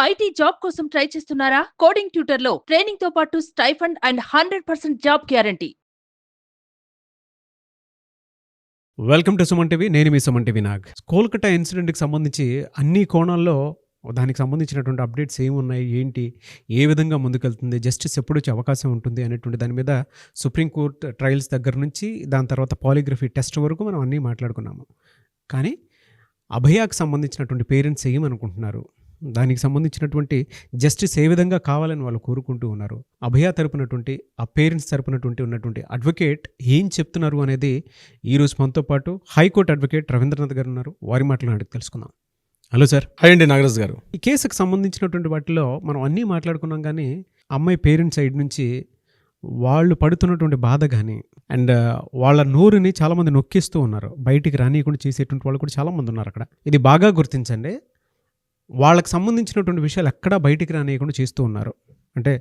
IT job కోసం try చేస్తున్నారా? Coding ట్యూటర్లో ట్రైనింగ్తో పాటు stipend and hundred percent job guarantee. Welcome to Suman TV నేను మీ సుమన్ టీవీ నాగ్. కోల్కతా ఇన్సిడెంట్కి సంబంధించి అన్ని కోణాల్లో దానికి సంబంధించినటువంటి అప్డేట్స్ ఏమున్నాయి ఏంటి ఏ విధంగా ముందుకెళ్తుంది జస్టిస్ ఎప్పుడు వచ్చే అవకాశం ఉంటుంది అనేటువంటి దాని మీద సుప్రీంకోర్టు ట్రయల్స్ దగ్గర నుంచి దాని తర్వాత పాలిగ్రఫీ టెస్ట్ వరకు మనం అన్నీ మాట్లాడుకున్నాము. కానీ అభయాకు సంబంధించినటువంటి పేరెంట్స్ ఏమనుకుంటున్నారు? దానికి సంబంధించినటువంటి జస్టిస్ ఏ విధంగా కావాలని వాళ్ళు కోరుకుంటూ ఉన్నారు. అభయ తరపునటువంటి ఆ పేరెంట్స్ తరపునటువంటి ఉన్నటువంటి అడ్వకేట్ ఏం చెప్తున్నారు అనేది ఈరోజు మనతో పాటు హైకోర్టు అడ్వకేట్ రవీంద్రనాథ్ గారు ఉన్నారు. వారి మాటలను అడిగి తెలుసుకుందాం. Hello sir. హాయ్ అండి నాగరాజ్ గారు. ఈ కేసుకు సంబంధించినటువంటి వాటిలో మనం అన్నీ మాట్లాడుకున్నాం కానీ అమ్మాయి పేరెంట్స్ సైడ్ నుంచి వాళ్ళు పడుతున్నటువంటి బాధ కానీ అండ్ వాళ్ళ నోరుని చాలామంది నొక్కిస్తూ ఉన్నారు. బయటికి రానియకుండా చేసేటువంటి వాళ్ళు కూడా చాలామంది ఉన్నారు అక్కడ. ఇది బాగా గుర్తించండి. వాళ్ళకి సంబంధించినటువంటి విషయాలు ఎక్కడా బయటికి రానియకుండా చేస్తూ ఉన్నారు. అంటే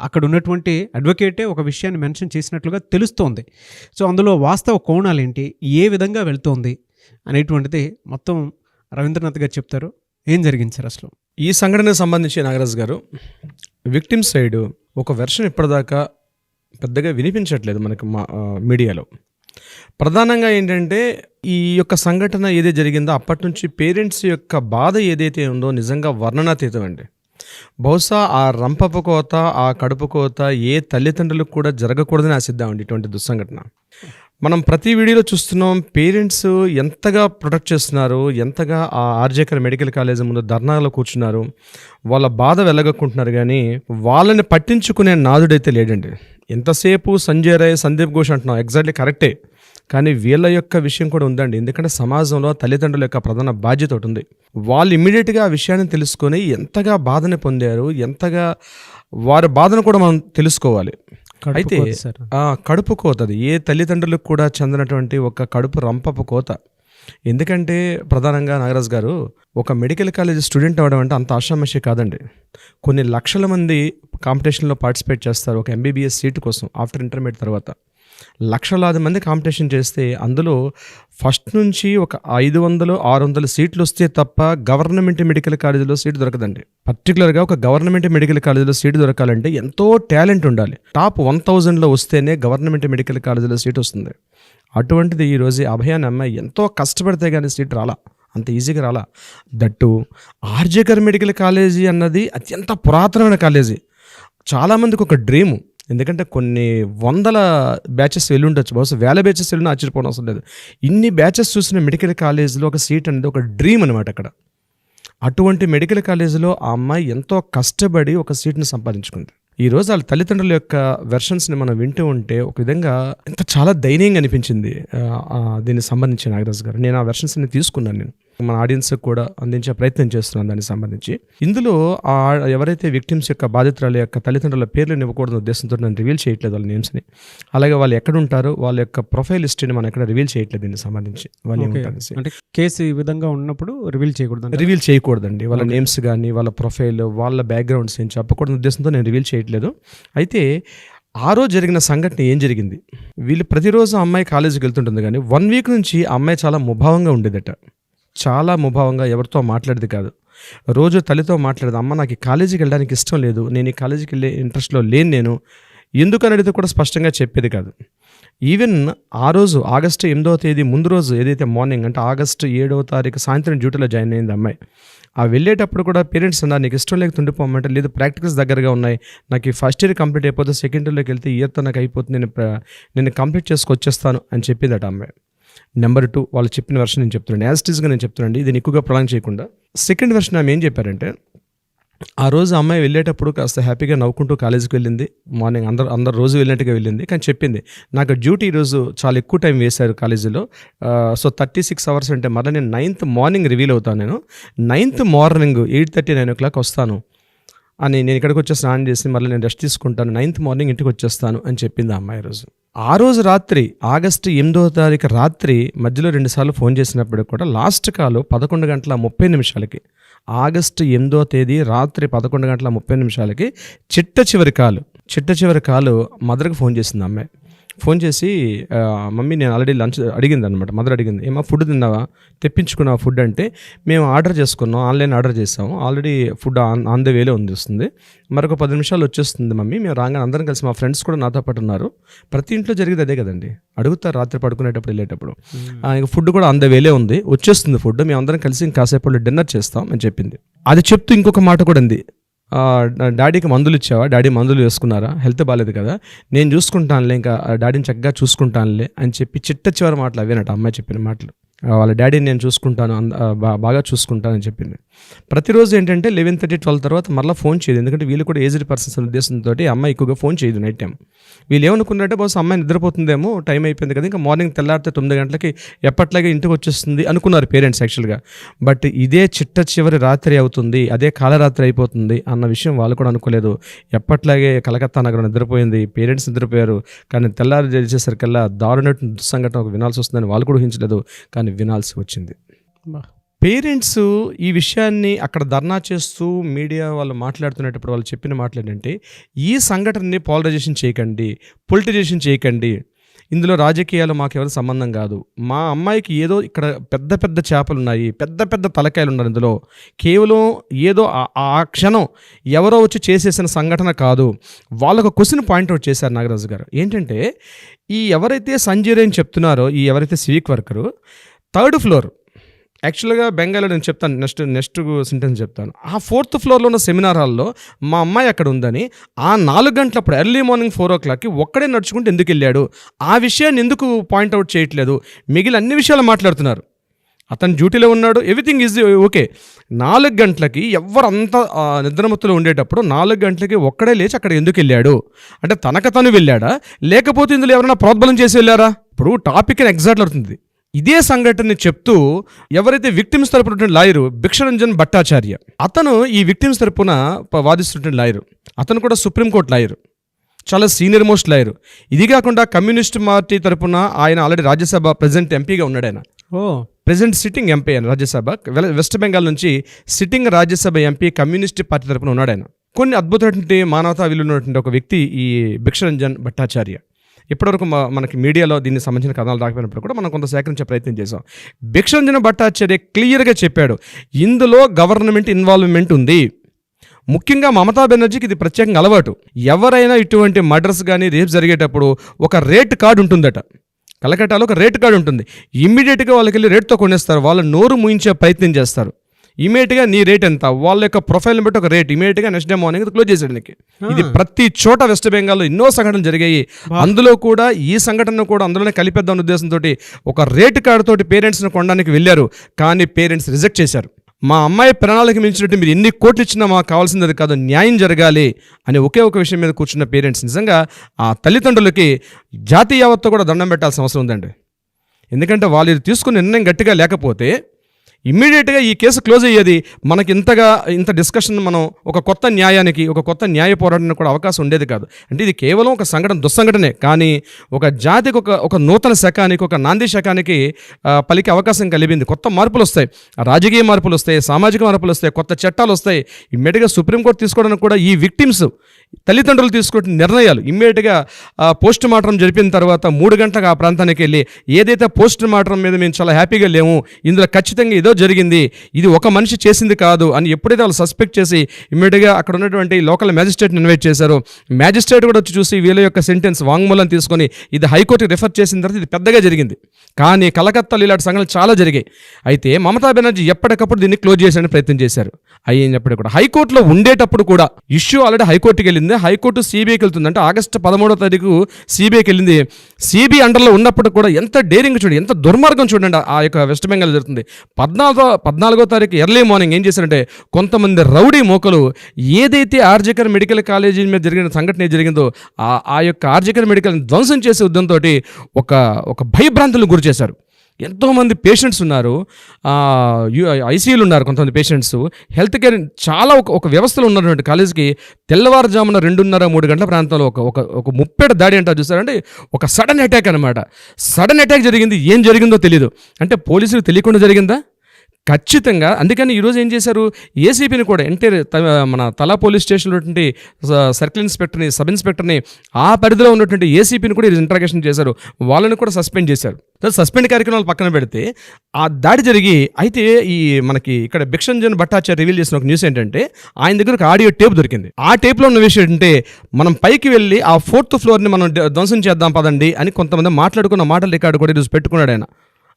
అక్కడ ఉన్నటువంటి అడ్వకేటే ఒక విషయాన్ని మెన్షన్ చేసినట్లుగా తెలుస్తోంది. సో అందులో వాస్తవ కోణాలు ఏంటి ఏ విధంగా వెళ్తోంది? అనేటువంటిది మొత్తం రవీంద్రనాథ్ గారు చెప్తారు. ఏం జరిగింది సార్ అసలు? ఈ సంఘటనకు సంబంధించి నాగరాజ్ గారు విక్టిమ్ సైడ్ ఒక వెర్షన్ ఇప్పటిదాకా పెద్దగా వినిపించట్లేదు మనకి మా మీడియాలో. ప్రధానంగా ఏంటంటే ఈ యొక్క సంఘటన ఏదైతే జరిగిందో అప్పటి నుంచి పేరెంట్స్ యొక్క బాధ ఏదైతే ఉందో నిజంగా వర్ణనాతీతం అండి. బహుశా ఆ రంపపు కోత ఆ కడుపు కోత ఏ తల్లిదండ్రులకు కూడా జరగకూడదని ఆశిద్దామండి ఇటువంటి దుస్సంఘటన. మనం ప్రతి వీడియోలో చూస్తున్నాం పేరెంట్స్ ఎంతగా ప్రొటెక్ట్ చేస్తున్నారు ఎంతగా ఆ ఆర్జేకర్ మెడికల్ కాలేజ్ ముందు ధర్నాలో కూర్చున్నారు వాళ్ళ బాధ వెళ్ళగక్కుంటున్నారు కానీ వాళ్ళని పట్టించుకునే నాదుడైతే లేడండి. ఎంతసేపు సంజయ్ రాయ్ సందీప్ ఘోష్ అంటున్నాం ఎగ్జాక్ట్లీ కరెక్టే కానీ వీళ్ళ యొక్క విషయం కూడా ఉందండి. ఎందుకంటే సమాజంలో తల్లిదండ్రుల యొక్క ప్రధాన బాధ్యత ఒకటి ఉంది. వాళ్ళు ఇమ్మీడియట్గా ఆ విషయాన్ని తెలుసుకొని ఎంతగా బాధని పొందారు ఎంతగా వారి బాధను కూడా మనం తెలుసుకోవాలి. అయితే కడుపు కోత అది ఏ తల్లిదండ్రులకు కూడా చెందినటువంటి ఒక కడుపు రంపపు కోత. ఎందుకంటే ప్రధానంగా నాగరాజ్ గారు ఒక మెడికల్ కాలేజ్ స్టూడెంట్ అవ్వడం అంటే అంత ఆషామషి కాదండి. కొన్ని లక్షల మంది కాంపిటీషన్లో పార్టిసిపేట్ చేస్తారు ఒక ఎంబీబీఎస్ సీటు కోసం ఆఫ్టర్ ఇంటర్మీడియట్ తర్వాత. లక్షలాది మంది కాంపిటీషన్ చేస్తే అందులో ఫస్ట్ నుంచి ఒక ఐదు వందలు ఆరు వందల సీట్లు వస్తే తప్ప గవర్నమెంట్ మెడికల్ కాలేజీలో సీటు దొరకదండి. పర్టికులర్గా ఒక గవర్నమెంట్ మెడికల్ కాలేజీలో సీటు దొరకాలంటే ఎంతో టాలెంట్ ఉండాలి. టాప్ వన్ థౌజండ్లో వస్తేనే గవర్నమెంట్ మెడికల్ కాలేజీలో సీట్ వస్తుంది. అటువంటిది ఈరోజు అభయాన్ని అమ్మాయి ఎంతో కష్టపడితే కానీ సీట్ రాలా. అంత ఈజీగా రాలా. దట్టు ఆర్జేకర్ మెడికల్ కాలేజీ అన్నది అత్యంత పురాతనమైన కాలేజీ. చాలామందికి ఒక డ్రీము. ఎందుకంటే కొన్ని వందల బ్యాచెస్ వెళ్ళి ఉండొచ్చు బహుశా వేల బ్యాచెస్ వెళ్ళినా ఆశ్చర్యపోవడం అవసరం లేదు. ఇన్ని బ్యాచెస్ చూసిన మెడికల్ కాలేజీలో ఒక సీట్ అనేది ఒక డ్రీమ్ అనమాట అక్కడ. అటువంటి మెడికల్ కాలేజీలో ఆ అమ్మాయి ఎంతో కష్టపడి ఒక సీట్ని సంపాదించుకుంది. ఈ రోజు వాళ్ళ తల్లిదండ్రుల యొక్క వెర్షన్స్ని మనం వింటూ ఉంటే ఒక విధంగా ఎంత చాలా దయనీయంగా అనిపించింది దీనికి సంబంధించి నాగరాజు గారు. నేను ఆ వెర్షన్స్ని తీసుకున్నాను నేను. మన ఆడియన్స్ కూడా అందించే ప్రయత్నం చేస్తున్నాను దానికి సంబంధించి. ఇందులో ఆ ఎవరైతే విక్టిమ్స్ యొక్క బాధితురాల యొక్క తల్లిదండ్రుల పేర్లను ఇవ్వకూడని ఉద్దేశంతో నేను రివీల్ చేయట్లేదు వాళ్ళ నేమ్స్ని అలాగే వాళ్ళు ఎక్కడ ఉంటారో వాళ్ళ యొక్క ప్రొఫైల్ హిస్టరీని మనం ఎక్కడ రివీల్ చేయట్లేదు దీనికి సంబంధించి. వాళ్ళు. ఏమంటారు అంటే కేసు ఈ విధంగా ఉన్నప్పుడు రివీల్ చేయకూడదు రివీల్ చేయకూడదండి. వాళ్ళ నేమ్స్ కానీ వాళ్ళ ప్రొఫైల్ వాళ్ళ బ్యాక్గ్రౌండ్స్ ఏం చెప్పకూడని ఉద్దేశంతో నేను రివీల్ చేయట్లేదు. అయితే ఆ రోజు జరిగిన సంఘటన ఏం జరిగింది? వీళ్ళు ప్రతిరోజు అమ్మాయి కాలేజీకి వెళ్తుంటుంది కానీ వన్ వీక్ నుంచి అమ్మాయి చాలా ముభావంగా ఉండేదట. చాలా ముభావంగా ఎవరితో మాట్లాడేది కాదు. రోజు తల్లితో మాట్లాడేది అమ్మ నాకు కాలేజీకి వెళ్ళడానికి ఇష్టం లేదు. నేను ఈ కాలేజీకి వెళ్ళే ఇంట్రెస్ట్లో లేను నేను. ఎందుకని అడిగితే కూడా స్పష్టంగా చెప్పేది కాదు. ఈవెన్ ఆ రోజు ఆగస్టు ఎనిమిదవ తేదీ ముందు రోజు ఏదైతే మార్నింగ్ అంటే ఆగస్టు ఏడవ తారీఖు సాయంత్రం డ్యూటీలో జాయిన్ అయింది అమ్మాయి. ఆ వెళ్ళేటప్పుడు కూడా పేరెంట్స్ అన్నారు నీకు ఇష్టం లేక తుండిపోమంటే లేదు ప్రాక్టికల్స్ దగ్గరగా ఉన్నాయి. నాకు ఈ ఫస్ట్ ఇయర్ కంప్లీట్ అయిపోతే సెకండ్ ఇయర్లోకి వెళ్తే ఇయర్తో నాకు అయిపోతుంది. నేను ప్ర- నేను కంప్లీట్ చేసుకొచ్చేస్తాను అని చెప్పిందట అమ్మాయి. నెంబర్ టూ వాళ్ళు చెప్పిన వెర్షన్ నేను చెప్తున్నాను. యాజిటీస్గా నేను చెప్తున్నాను ఇది ఎక్కువగా ప్రొలాంగ్ చేయకుండా. సెకండ్ వెర్షన్ ఆమె ఏం చెప్పారంటే ఆ రోజు అమ్మాయి వెళ్ళేటప్పుడు కాస్త హ్యాపీగా నవ్వుకుంటూ కాలేజీకి వెళ్ళింది. మార్నింగ్ అందరు అందరు రోజు వెళ్ళినట్టుగా వెళ్ళింది. కానీ చెప్పింది నాకు డ్యూటీ ఈరోజు చాలా ఎక్కువ టైం వేశారు కాలేజీలో సో థర్టీ సిక్స్ అవర్స్ అంటే మళ్ళీ నేను నైన్త్ మార్నింగ్ రివీల్ అవుతాను నేను. Ninth morning eight thirty nine o'clock వస్తాను. అని నేను ఇక్కడికి వచ్చి స్నానం చేసి మళ్ళీ నేను రెస్ట్ తీసుకుంటాను. నైన్త్ మార్నింగ్ ఇంటికి వచ్చేస్తాను అని చెప్పింది ఆ అమ్మాయి రోజు. ఆ రోజు రాత్రి ఆగస్టు ఎనిమిదో తారీఖు రాత్రి మధ్యలో రెండుసార్లు ఫోన్ చేసినప్పుడు కూడా లాస్ట్ కాల్ పదకొండు గంటల ముప్పై నిమిషాలకి ఆగస్టు ఎనిమిదో తేదీ రాత్రి పదకొండు గంటల ముప్పై నిమిషాలకి చిట్ట చివరి కాలు చిట్ట చివరి కాలు మదర్కి ఫోన్ చేసింది అమ్మాయి. ఫోన్ చేసి మమ్మీ నేను ఆల్రెడీ లంచ్ అడిగింది అనమాట మదర్ అడిగింది. ఏమా ఫుడ్ తిన్నావా? తెప్పించుకున్నావా ఫుడ్ అంటే మేము ఆర్డర్ చేసుకున్నాం ఆన్లైన్ ఆర్డర్ చేసాము. Already food on on the వేలో ఉంది వస్తుంది. మరొక పది నిమిషాలు వచ్చేస్తుంది మమ్మీ మేము రాగానే అందరం కలిసి మా ఫ్రెండ్స్ కూడా నాతో పాటు ఉన్నారు. ప్రతి ఇంట్లో జరిగేది అదే కదండి. అడుగుతారు రాత్రి పడుకునేటప్పుడు వెళ్ళేటప్పుడు. ఇంక ఫుడ్ కూడా ఆన్ ద వేలే ఉంది వచ్చేస్తుంది ఫుడ్. మేము అందరం కలిసి ఇంకా కాసేపు డిన్నర్ చేస్తాం అని చెప్పింది. అది చెప్తూ ఇంకొక మాట కూడా ఉంది. డాడీకి మందులు ఇచ్చావా? డాడీ మందులు వేసుకున్నారా? హెల్త్ బాగాలేదు కదా? నేను చూసుకుంటానులే ఇంకా డాడీని చక్కగా చూసుకుంటానులే అని చెప్పి చిట్ట చివరి మాటలు అవేనట అమ్మాయి చెప్పిన మాటలు. వాళ్ళ డాడీని నేను చూసుకుంటాను అంద- బాగా చూసుకుంటాను బాగా చూసుకుంటానని చెప్పింది. ప్రతిరోజు ఏంటంటే లెవెన్ థర్టీ ట్వెల్వ్ తర్వాత మళ్ళీ ఫోన్ చేయదు. ఎందుకంటే వీళ్ళు కూడా ఏజ్డ్ పర్సన్స్ ఉద్దేశంతో అమ్మాయి ఎక్కువగా ఫోన్ చేయదు నైట్ టైం వీళ్ళు ఏమనుకున్నారంటే బహుశా అమ్మాయి నిద్రపోతుందేమో టైం అయిపోయింది కదా ఇంకా మార్నింగ్ తెల్లారితే తొమ్మిది గంటలకి ఎప్పట్లాగే ఇంటికి వచ్చేస్తుంది అనుకున్నారు పేరెంట్స్ యాక్చువల్గా బట్ ఇదే చిట్ట చివరి రాత్రి అవుతుంది అదే కాలరాత్రి అయిపోతుంది అన్న విషయం వాళ్ళు కూడా అనుకోలేదు. ఎప్పట్లాగే కలకత్తా నగరం నిద్రపోయింది పేరెంట్స్ నిద్రపోయారు. కానీ తెల్లారి చేసేసరికల్లా దారుణ దుస్సంఘటన వినాల్సి వస్తుందని వాళ్ళు కూడా ఊహించలేదు. కానీ వినాల్సి వచ్చింది. పేరెంట్స్ ఈ విషయాన్ని అక్కడ ధర్నా చేస్తూ మీడియా వాళ్ళు మాట్లాడుతున్నప్పుడు వాళ్ళు చెప్పిన మాటలు ఏంటంటే ఈ సంఘటనని పాలరైజేషన్ చేయకండి పొలిటిజేషన్ చేయకండి. ఇందులో రాజకీయాలు మాకెవరు సంబంధం కాదు. మా అమ్మాయికి ఏదో ఇక్కడ పెద్ద పెద్ద చేపలు ఉన్నాయి పెద్ద పెద్ద తలకాయలు ఉన్నారు ఇందులో. కేవలం ఏదో ఆ- ఆ క్షణం ఎవరో వచ్చి చేసేసిన సంఘటన కాదు. వాళ్ళొక క్వశ్చన్ పాయింట్అవుట్ చేశారు నాగరాజు గారు. ఏంటంటే ఈ ఎవరైతే సంజయ్ అని చెప్తున్నారో ఈ ఎవరైతే సివిక్ వర్కరు థర్డ్ ఫ్లోర్. యాక్చువల్గా బెంగాల్లో నేను చెప్తాను నెక్స్ట్ నెక్స్ట్ సెంటెన్స్ చెప్తాను. ఆ ఫోర్త్ ఫ్లోర్లో ఉన్న సెమినార్ హాల్లో మా అమ్మాయి అక్కడ ఉందని ఆ నాలుగు గంటలప్పుడు ఎర్లీ మార్నింగ్ ఫోర్ ఓ క్లాక్కి ఒక్కడే నడుచుకుంటూ ఎందుకు వెళ్ళాడు? ఆ విషయాన్ని ఎందుకు పాయింట్అవుట్ చేయట్లేదు? మిగిలిన అన్ని విషయాలు మాట్లాడుతున్నారు. అతను డ్యూటీలో ఉన్నాడు ఎవ్రీథింగ్ ఈజ్ ఓకే. నాలుగు గంటలకి ఎవరంతా నిద్రమత్తులో ఉండేటప్పుడు నాలుగు గంటలకి ఒక్కడే లేచి అక్కడ ఎందుకు వెళ్ళాడు? అంటే తనకు తను వెళ్ళాడా? లేకపోతే ఇందులో ఎవరైనా ప్రోద్బలం చేసి వెళ్ళారా? ఇప్పుడు టాపిక్ ఎగ్జాక్ట్ అవుతుంది ఇదే సంఘటనని చెప్తూ ఎవరైతే విక్టిమ్స్ తరపున లాయరు భిక్షరంజన్ భట్టాచార్య అతను ఈ విక్టిమ్స్ తరపున ప- వాదిస్తున్న లాయరు. అతను కూడా సుప్రీంకోర్టు లాయరు. చాలా సీనియర్ మోస్ట్ లాయరు. ఇది కాకుండా కమ్యూనిస్ట్ పార్టీ తరపున ఆయన ఆల్రెడీ రాజ్యసభ ప్రెసిడెంట్ ఎంపీగా ఉన్నాడు ఆయన. ఓ. ప్రెసిడెంట్ సిట్టింగ్ ఎంపీ ఆయన రాజ్యసభ. వెస్ట్ బెంగాల్ నుంచి sitting Rajya Sabha MP communist party తరపున ఉన్నాడు ఆయన. కొన్ని అద్భుతమైనటువంటి మానవతా విలువ ఉన్నటువంటి ఒక వ్యక్తి ఈ భిక్షరంజన్ భట్టాచార్య. ఇప్పటివరకు మనకి మీడియాలో దీనికి సంబంధించిన కథనాలు రాకపోయినప్పుడు కూడా మనం కొంత సేకరించే ప్రయత్నం చేసాం భిక్షరంజన భట్టాచార్య క్లియర్గా చెప్పాడు ఇందులో గవర్నమెంట్ ఇన్వాల్వ్మెంట్ ఉంది. ముఖ్యంగా మమతా బెనర్జీకి ఇది ప్రత్యేకంగా అలవాటు. ఎవరైనా ఇటువంటి మర్డర్స్ కానీ రేప్ జరిగేటప్పుడు ఒక రేట్ కార్డు ఉంటుందట. కలకట్టాలో ఒక రేట్ కార్డు ఉంటుంది. ఇమ్మీడియట్గా వాళ్ళకి వెళ్ళి రేట్తో కొనేస్తారు. వాళ్ళ నోరు ముయించే ప్రయత్నం చేస్తారు. ఇమీడియట్గా నీ రేట్ ఎంత? వాళ్ళ యొక్క ప్రొఫైల్ని బట్టి ఒక రేట్ ఇమీడియట్గా నెక్స్ట్ డే మార్నింగ్ క్లోజ్ చేసేయడానికి ఇది ప్రతి చోట వెస్ట్ బెంగాల్లో ఎన్నో సంఘటనలు జరిగాయి. అందులో కూడా ఈ సంఘటన కూడా అందులోనే కలిపేద్దాం ఉద్దేశంతో ఒక రేట్ కార్డు తోటి పేరెంట్స్ని కొనడానికి వెళ్ళారు. కానీ పేరెంట్స్ రిజెక్ట్ చేశారు. మా అమ్మాయి ప్రణాళిక మించినట్టు మీరు ఎన్ని కోట్లు ఇచ్చినా మాకు కావాల్సింది అది కాదు న్యాయం జరగాలి అనే ఒకే ఒక విషయం మీద కూర్చున్న పేరెంట్స్ నిజంగా ఆ తల్లిదండ్రులకి జాతీయ యావత్తు కూడా దండం పెట్టాల్సిన అవసరం ఉందండి. ఎందుకంటే వాళ్ళు ఇది తీసుకున్న నిర్ణయం గట్టిగా లేకపోతే ఇమ్మీడియట్గా ఈ కేసు క్లోజ్ అయ్యేది మనకి ఇంతగా ఇంత డిస్కషన్ మనం ఒక కొత్త న్యాయానికి ఒక కొత్త న్యాయ పోరాటానికి కూడా అవకాశం ఉండేది కాదు. అంటే ఇది కేవలం ఒక సంఘటన దుస్సంఘటనే. కానీ ఒక జాతికి ఒక ఒక నూతన శకానికి ఒక నాంది శకానికి పలికే అవకాశం కలిగింది. కొత్త మార్పులు వస్తాయి. ఆ రాజకీయ మార్పులు వస్తాయి సామాజిక మార్పులు వస్తాయి కొత్త చట్టాలు వస్తాయి. ఇమ్మీడియట్గా సుప్రీంకోర్టు తీసుకోవడానికి కూడా ఈ విక్టిమ్స్ తల్లిదండ్రులు తీసుకుంటున్న నిర్ణయాలు. ఇమ్మీడియట్గా పోస్ట్ మార్టం జరిపిన తర్వాత మూడు గంటలకు ఆ ప్రాంతానికి వెళ్ళి ఏదైతే పోస్ట్ మార్టం మీద మేము చాలా హ్యాపీగా లేము ఇందులో ఖచ్చితంగా ఏదో జరిగింది ఇది ఒక మనిషి చేసింది కాదు అని ఎప్పుడైతే వాళ్ళు సస్పెక్ట్ చేసి ఇమ్మీడియట్గా అక్కడ ఉన్నటువంటి లోకల్ మ్యాజిస్ట్రేట్ని ఇన్వైట్ చేశారు మ్యాజిస్ట్రేట్ కూడా వచ్చి చూసి వీళ్ళ యొక్క సెంటెన్స్ వాంగ్మూలం తీసుకొని ఇది హైకోర్టుకి రిఫర్ చేసిన తర్వాత ఇది పెద్దగా జరిగింది. కానీ కలకత్తాలో ఇలాంటి సంఘటనలు చాలా జరిగాయి. అయితే మమతా బెనర్జీ ఎప్పటికప్పుడు దీన్ని క్లోజ్ చేసే ప్రయత్నం చేశారు. అయినప్పుడు కూడా హైకోర్టులో ఉండేటప్పుడు కూడా ఇష్యూ ఆల్రెడీ హైకోర్టుకి వెళ్ళింది. హైకోర్టు సిబిఐకి వెళ్తుంది అంటే ఆగస్టు పదమూడో తారీఖు సిబిఐకి వెళ్ళింది. సిబిఐ అండర్లో ఉన్నప్పుడు కూడా ఎంత డేరింగ్ చూడండి ఎంత దుర్మార్గం చూడండి ఆ యొక్క వెస్ట్ బెంగాల్ జరుగుతుంది. పద్నాలుగో పద్నాలుగో తారీఖు ఎర్లీ మార్నింగ్ ఏం చేశారంటే కొంతమంది రౌడీ మోకలు ఏదైతే ఆర్జికర్ మెడికల్ కాలేజీ మీద జరిగిన సంఘటన జరిగిందో ఆ యొక్క ఆర్జికర్ మెడికల్ ధ్వంసం చేసే ఉద్యమంతో ఒక ఒక భయభ్రాంతులకు గురి చేశారు. ఎంతోమంది పేషెంట్స్ ఉన్నారు. ఐసీయూలు ఉన్నారు కొంతమంది పేషెంట్స్ హెల్త్ కేర్ చాలా ఒక ఒక వ్యవస్థలో ఉన్నటువంటి కాలేజీకి తెల్లవారుజామున రెండున్నర మూడు గంటల ప్రాంతంలో ఒక ఒక ఒక ముప్పేట దాడి అంటారు చూసారంటే ఒక సడన్ అటాక్ అనమాట సడన్ అటాక్ జరిగింది. ఏం జరిగిందో తెలియదు అంటే పోలీసులు తెలియకుండా జరిగిందా? ఖచ్చితంగా. అందుకని ఈరోజు ఏం చేశారు? ఏసీపీని కూడా అంటే త- మన తలా పోలీస్ స్టేషన్లో ఉన్నటువంటి సర్కిల్ ఇన్స్పెక్టర్ని సబ్ ఇన్స్పెక్టర్ని ఆ పరిధిలో ఉన్నటువంటి ఏసీపీని కూడా ఈరోజు ఇంట్రాగేషన్ చేశారు. వాళ్ళని కూడా సస్పెండ్ చేశారు. సస్పెండ్ కార్యక్రమాలు పక్కన పెడితే ఆ దాడి జరిగి అయితే ఈ మనకి ఇక్కడ భిక్షంజన్ భట్టాచార్య రివీల్ చేసిన ఒక న్యూస్ ఏంటంటే ఆయన దగ్గర ఒక ఆడియో టేప్ దొరికింది. ఆ టేప్లో ఉన్న విషయం ఏంటంటే మనం పైకి వెళ్ళి ఆ ఫోర్త్ ఫ్లోర్ని మనం ధ్వంసం చేద్దాం పదండి అని కొంతమంది మాట్లాడుకున్న మాటల రికార్డు కూడా ఈరోజు పెట్టుకున్నాడు ఆయన.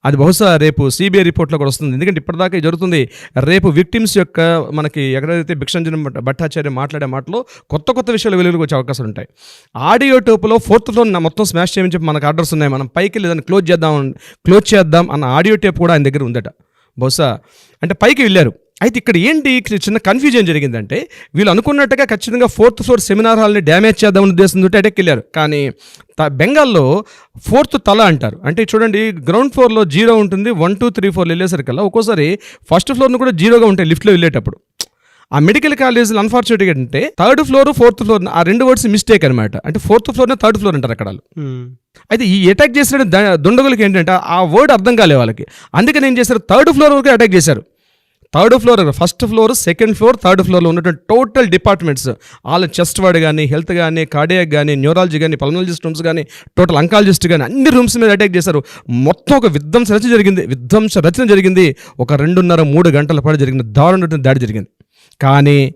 అది బహుశా రేపు సిబిఐ రిపోర్ట్లో కూడా వస్తుంది. ఎందుకంటే ఇప్పటిదాకా జరుగుతుంది. రేపు విక్టిమ్స్ యొక్క మనకి ఎక్కడైతే భిక్షంజన భట్టాచార్య మాట్లాడే మాటలో కొత్త కొత్త విషయాలు వెలుగులోకి వచ్చే అవకాశాలు ఉంటాయి. ఆడియో టోపులో ఫోర్త్ ఫ్లోర్ మొత్తం స్మాష్ చేయమని చెప్పి మనకు ఆర్డర్స్ ఉన్నాయి. మనం పైకి లేదని క్లోజ్ చేద్దాం క్లోజ్ చేద్దాం అన్న ఆడియో టేప్ కూడా ఆయన దగ్గర ఉందట. బహుశా అంటే పైకి వెళ్ళారు. అయితే ఇక్కడ ఏంటి ఇక్కడ చిన్న కన్ఫ్యూజన్ జరిగిందంటే వీళ్ళు అనుకున్నట్టుగా ఖచ్చితంగా ఫోర్త్ ఫ్లోర్ సెమినార్ హాల్ని డ్యామేజ్ చేద్దాం ఉద్దేశంతో అటాక్ వెళ్ళారు. కానీ బెంగాల్లో ఫోర్త్ తల అంటారు. అంటే చూడండి గ్రౌండ్ ఫ్లోర్లో జీరో ఉంటుంది వన్ టూ త్రీ ఫోర్ వెళ్ళేసరికల్లా ఒక్కోసారి ఫస్ట్ ఫ్లోర్ను కూడా జీరోగా ఉంటాయి లిఫ్ట్లో వెళ్ళేటప్పుడు. ఆ మెడికల్ కాలేజీలో అన్ఫార్చునేట్గా అంటే థర్డ్ ఫ్లోర్ ఫోర్త్ ఫ్లోర్ ఆ రెండు వర్డ్స్ మిస్టేక్ అనమాట అంటే ఫోర్త్ ఫ్లోర్నే థర్డ్ ఫ్లోర్ అంటారు అక్కడ. అయితే ఈ అటాక్ చేసిన దుండగులకి ఏంటంటే ఆ వర్డ్ అర్థం కాలే వాళ్ళకి. అందుకని ఏం చేశారు? థర్డ్ ఫ్లోర్ వరకు అటాక్ చేశారు. Third floor first floor second floor third ఫ్లోర్లో ఉన్నటువంటి టోటల్ డిపార్ట్మెంట్స్. వాళ్ళ చెస్ట్ వార్డ్ కానీ హెల్త్ కానీ కార్డియాక్ కానీ న్యూరాలజీ కానీ పల్మనాలజిస్ట్ రూమ్స్ కానీ టోటల్ అంకాలజిస్ట్ కానీ అన్ని రూమ్స్ మీద అటాక్ చేశారు. మొత్తం ఒక విధ్వంస రచన జరిగింది. విధ్వంస రచన జరిగింది. ఒక రెండున్నర మూడు గంటల పాటు జరిగిన దారుణ దాడి జరిగింది. కానీ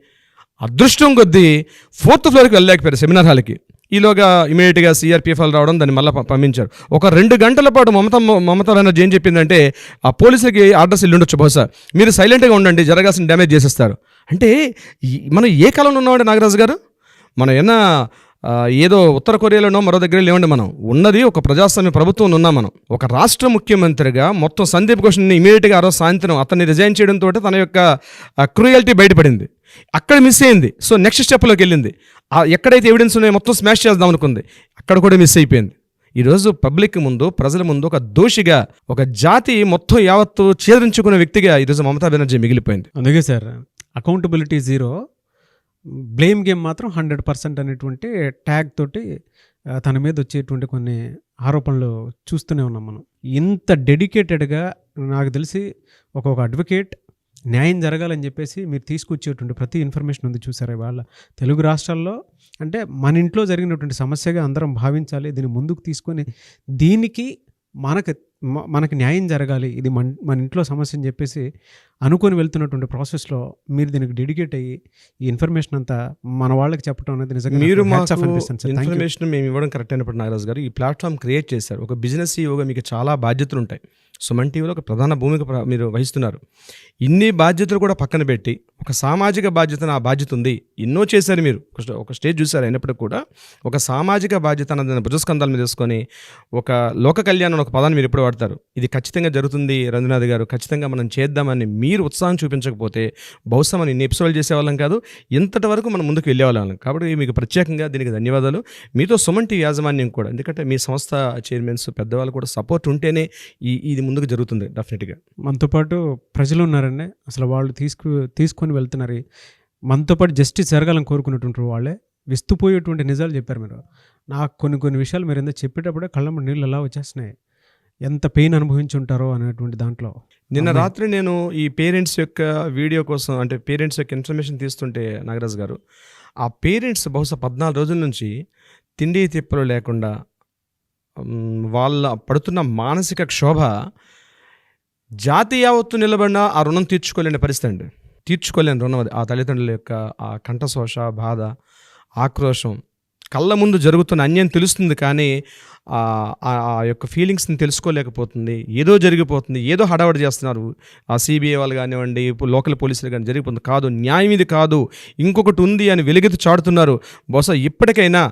అదృష్టం కొద్దీ ఫోర్త్ ఫ్లోర్కి వెళ్ళలేకపోయారు సెమినార్ హాల్కి. ఈలోగా ఇమీడియట్గా సిఆర్పిఎఫ్ వాళ్ళు రావడం దాన్ని మళ్ళీ పంపించారు. ఒక రెండు గంటల పాటు మమత మమతా బెనర్జీ ఏం చెప్పిందంటే ఆ పోలీసులకి ఆర్డర్స్ ఇల్లుండొచ్చు బహుశా. మీరు సైలెంట్గా ఉండండి జరగాల్సిన డ్యామేజ్ చేసేస్తారు. అంటే మనం ఏ కాలంలో ఉన్నామండి నాగరాజు గారు? మనం ఏమన్నా ఏదో ఉత్తర కొరియాలోనో మరో దగ్గర లేవండి మనం. ఉన్నది ఒక ప్రజాస్వామ్య ప్రభుత్వం ఉన్నాం మనం. ఒక రాష్ట్ర ముఖ్యమంత్రిగా మొత్తం సందీప్ ఘోష్ని ఇమీడియట్గా ఆ రోజు సాయంత్రం అతన్ని రిజైన్ చేయడంతో తన యొక్క క్రూయల్టీ బయటపడింది. అక్కడ మిస్ అయింది. సో నెక్స్ట్ స్టెప్లోకి వెళ్ళింది. ఎక్కడైతే ఎవిడెన్స్ ఉన్నాయో మొత్తం స్మాష్ చేద్దాం అనుకుంది అక్కడ కూడా మిస్ అయిపోయింది. ఈరోజు పబ్లిక్ ముందు ప్రజల ముందు ఒక దోషిగా ఒక జాతి మొత్తం యావత్తు ఛేదరించుకున్న వ్యక్తిగా ఈరోజు మమతా బెనర్జీ మిగిలిపోయింది. అందుకే sir accountability zero blame game మాత్రం హండ్రెడ్ పర్సెంట్ అనేటువంటి ట్యాగ్ తోటి తన మీద వచ్చేటువంటి కొన్ని ఆరోపణలు చూస్తూనే ఉన్నాం మనం. ఇంత డెడికేటెడ్గా నాకు తెలిసి ఒక్కొక్క అడ్వకేట్ న్యాయం జరగాలని చెప్పేసి మీరు తీసుకొచ్చేటువంటి ప్రతి ఇన్ఫర్మేషన్ ఉంది చూసారు వాళ్ళ తెలుగు రాష్ట్రాల్లో అంటే మన ఇంట్లో జరిగినటువంటి సమస్యగా అందరం భావించాలి దీన్ని ముందుకు తీసుకొని దీనికి మనకు మనకు న్యాయం జరగాలి ఇది మన మన ఇంట్లో సమస్య అని చెప్పేసి అనుకొని వెళ్తున్నటువంటి ప్రాసెస్లో మీరు దీనికి డెడికేట్ అయ్యి ఈ ఇన్ఫర్మేషన్ అంతా మన వాళ్ళకి చెప్పడం అనేది నిజంగా మీరు. ఇన్ఫర్మేషన్ మేము ఇవ్వడం కరెక్ట్ అయినప్పుడు నాగరాజు గారు ఈ ప్లాట్ఫామ్ క్రియేట్ చేశారు. ఒక బిజినెస్ సీఈఓగా మీకు చాలా బాధ్యతలు ఉంటాయి. సుమన్ టీవీలో ఒక ప్రధాన భూమిక మీరు వహిస్తున్నారు. ఇన్ని బాధ్యతలు కూడా పక్కన పెట్టి ఒక సామాజిక బాధ్యత నా బాధ్యత ఉంది. ఎన్నో చేశారు మీరు. ఒక స్టే- ఒక స్టేజ్ చూశారు అయినప్పటికీ కూడా ఒక సామాజిక బాధ్యత అన్నది భుజస్కంధాల మీద తీసుకొని ఒక లోక కళ్యాణం అనే ఒక పదాన్ని మీరు ఎప్పుడు వాడతారు? ఇది ఖచ్చితంగా జరుగుతుంది రంజనాథ్ గారు. ఖచ్చితంగా మనం చేద్దామని మీరు ఉత్సాహం చూపించకపోతే బహుశా మనం ఇన్ని ఎపిసోడ్ చేసేవాళ్ళం కాదు ఇంతటి వరకు మనం ముందుకు వెళ్ళేవాళ్ళం. కాబట్టి మీకు ప్రత్యేకంగా దీనికి ధన్యవాదాలు. మీతో సుమన్ యాజమాన్యం కూడా ఎందుకంటే మీ సంస్థ చైర్మన్స్ పెద్దవాళ్ళు కూడా సపోర్ట్ ఉంటేనే ఈ ఇది ముందుకు జరుగుతుంది డెఫినెట్గా మనతో పాటు ప్రజలు ఉన్నారండి అసలు వాళ్ళు తీసుకు తీసుకొని వెళ్తున్నారు. మనతో పాటు జస్టిస్ జరగాలని కోరుకున్నటువంటి వాళ్ళే విస్తుపోయేటువంటి నిజాలు చెప్పారు మీరు. నాకు కొన్ని కొన్ని విషయాలు మీరు ఏదో చెప్పేటప్పుడే కళ్ళమ్మ నీళ్ళు ఎలా వచ్చేస్తున్నాయి. ఎంత పెయిన్ అనుభవించి ఉంటారో అనేటువంటి దాంట్లో నిన్న. రాత్రి నేను ఈ పేరెంట్స్ యొక్క వీడియో కోసం అంటే పేరెంట్స్ యొక్క ఇన్ఫర్మేషన్ తీస్తుంటే నాగరాజ్ గారు ఆ పేరెంట్స్ బహుశా పద్నాలుగు రోజుల నుంచి తిండి తిప్పలు లేకుండా వాళ్ళ పడుతున్న మానసిక క్షోభ జాతి యావత్తు నిలబడినా ఆ రుణం తీర్చుకోలేని పరిస్థితి అండి తీర్చుకోలేని రుణం అది ఆ తల్లిదండ్రుల యొక్క ఆ కంఠశోష బాధ ఆక్రోశం కళ్ళ ముందు జరుగుతున్న అన్యం తెలుస్తుంది కానీ ఆ యొక్క ఫీలింగ్స్ని తెలుసుకోలేకపోతుంది. ఏదో జరిగిపోతుంది ఏదో హడావడి చేస్తున్నారు. ఆ సిబిఐ వాళ్ళు కానివ్వండి లోకల్ పోలీసులు కానీ జరిగిపోతుంది. కాదు న్యాయం ఇది కాదు. ఇంకొకటి ఉంది అని వెలుగెత్తి చాటుతున్నారు. బహుశా ఇప్పటికైనా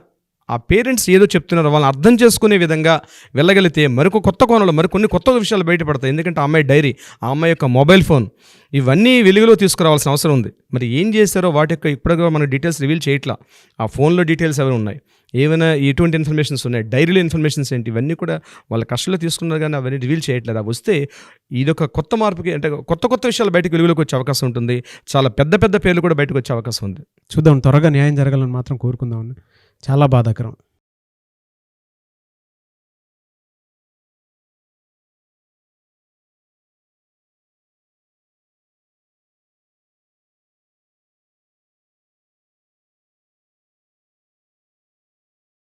ఆ పేరెంట్స్ ఏదో చెప్తున్నారో వాళ్ళని అర్థం చేసుకునే విధంగా వెళ్ళగలిగితే మరొక కొత్త కోణంలో మరికొన్ని కొత్త విషయాలు బయటపడతాయి. ఎందుకంటే ఆ అమ్మాయి డైరీ ఆ అమ్మాయి యొక్క మొబైల్ ఫోన్ ఇవన్నీ వెలుగులో తీసుకురావాల్సిన అవసరం ఉంది. మరి ఏం చేశారో వాటి యొక్క ఇప్పటికీ మన డీటెయిల్స్ రివీల్ చేయట్లా. ఆ ఫోన్లో డీటెయిల్స్ ఎవరు ఉన్నాయి? ఏమైనా ఎటువంటి ఇన్ఫర్మేషన్స్ ఉన్నాయి? డైరీలో ఇన్ఫర్మేషన్స్ ఏంటి? ఇవన్నీ కూడా వాళ్ళ కష్టంలో తీసుకున్నారు కానీ అవన్నీ రివీల్ చేయట్లేదు? అవి వస్తే ఇదొక కొత్త మార్పుకి అంటే కొత్త కొత్త విషయాలు బయటకు వెలుగులోకి వచ్చే అవకాశం ఉంటుంది. చాలా పెద్ద పెద్ద పేర్లు కూడా బయటకు వచ్చే అవకాశం ఉంది. చూద్దాం. త్వరగా న్యాయం జరగాలని మాత్రం కోరుకుందామని చాలా బాధాకరం.